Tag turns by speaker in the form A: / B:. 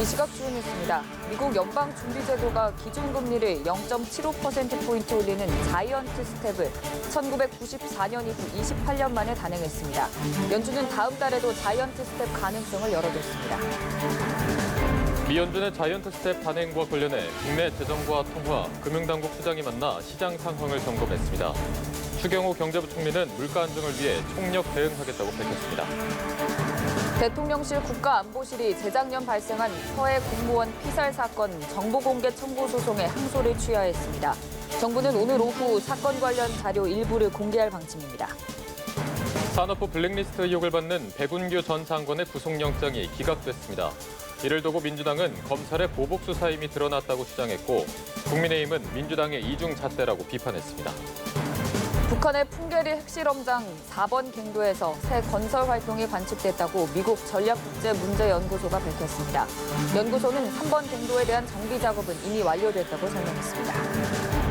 A: 이 시각 주요 뉴스입니다. 미국 연방준비제도가 기준금리를 0.75%포인트 올리는 자이언트 스텝을 1994년 이후 28년 만에 단행했습니다. 연준은 다음 달에도 자이언트 스텝 가능성을 열어뒀습니다.
B: 미 연준의 자이언트 스텝 단행과 관련해 국내 재정과 통화, 금융당국 수장이 만나 시장 상황을 점검했습니다. 추경호 경제부총리는 물가 안정을 위해 총력 대응하겠다고 밝혔습니다.
A: 대통령실 국가안보실이 재작년 발생한 서해 공무원 피살 사건 정보공개 청구 소송에 항소를 취하했습니다. 정부는 오늘 오후 사건 관련 자료 일부를 공개할 방침입니다.
B: 산업부 블랙리스트 의혹을 받는 백운규 전 장관의 구속영장이 기각됐습니다. 이를 두고 민주당은 검찰의 보복 수사 임이 드러났다고 주장했고 국민의힘은 민주당의 이중 잣대라고 비판했습니다.
A: 북한의 풍계리 핵실험장 4번 갱도에서 새 건설 활동이 관측됐다고 미국 전략국제문제연구소가 밝혔습니다. 연구소는 3번 갱도에 대한 정비 작업은 이미 완료됐다고 설명했습니다.